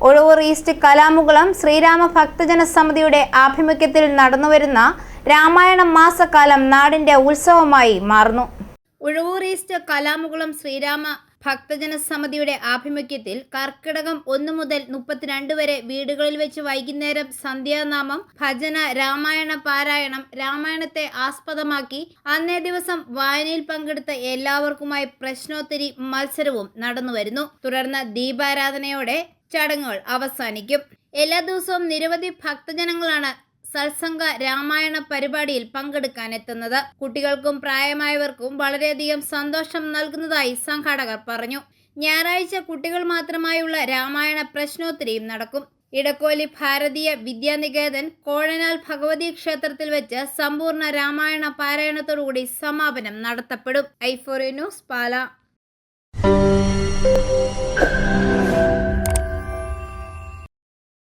Ozhavoor east കലാമുകുളം Sreerama ഭക്തജന സമിതിയുടെ ആഭിമുഖ്യത്തിൽ നടന്നുവരുന്ന രാമായണ മാസക്കാലം നാടിന്റെ ഉത്സവമായി മാറുന്നു. ഉഴവൂർ ഈസ്റ്റ് കലാമുകുളം ശ്രീരാമ ഭക്തജന സമിതിയുടെ ആഭിമുഖ്യത്തിൽ കർക്കിടകം ഒന്ന് മുതൽ മുപ്പത്തിരണ്ട് വരെ വീടുകളിൽ വെച്ച് വൈകുന്നേരം സന്ധ്യാനാമം ഭജന രാമായണ പാരായണം രാമായണത്തെ ആസ്പദമാക്കി അന്നേ ദിവസം വായനയിൽ പങ്കെടുത്ത എല്ലാവർക്കുമായി പ്രശ്നോത്തരി മത്സരവും നടന്നുവരുന്നു. തുടർന്ന് ദീപാരാധനയോടെ ചടങ്ങുകൾ അവസാനിക്കും. എല്ലാ ദിവസവും നിരവധി ഭക്തജനങ്ങളാണ് സത്സംഗ രാമായണ പരിപാടിയിൽ പങ്കെടുക്കാൻ എത്തുന്നത് കുട്ടികൾക്കും പ്രായമായവർക്കും വളരെയധികം സന്തോഷം നൽകുന്നതായി സംഘാടകർ പറഞ്ഞു. ഞായറാഴ്ച കുട്ടികൾ മാത്രമായുള്ള രാമായണ പ്രശ്നോത്തരിയും നടക്കും. ഇടക്കോലി ഭാരതീയ വിദ്യാനികേതൻ കോഴനാൽ ഭഗവതി ക്ഷേത്രത്തിൽ വെച്ച് സമ്പൂർണ രാമായണ പാരായണത്തോടുകൂടി സമാപനം നടത്തപ്പെടും. ഐഫോറി ന്യൂസ് പാല.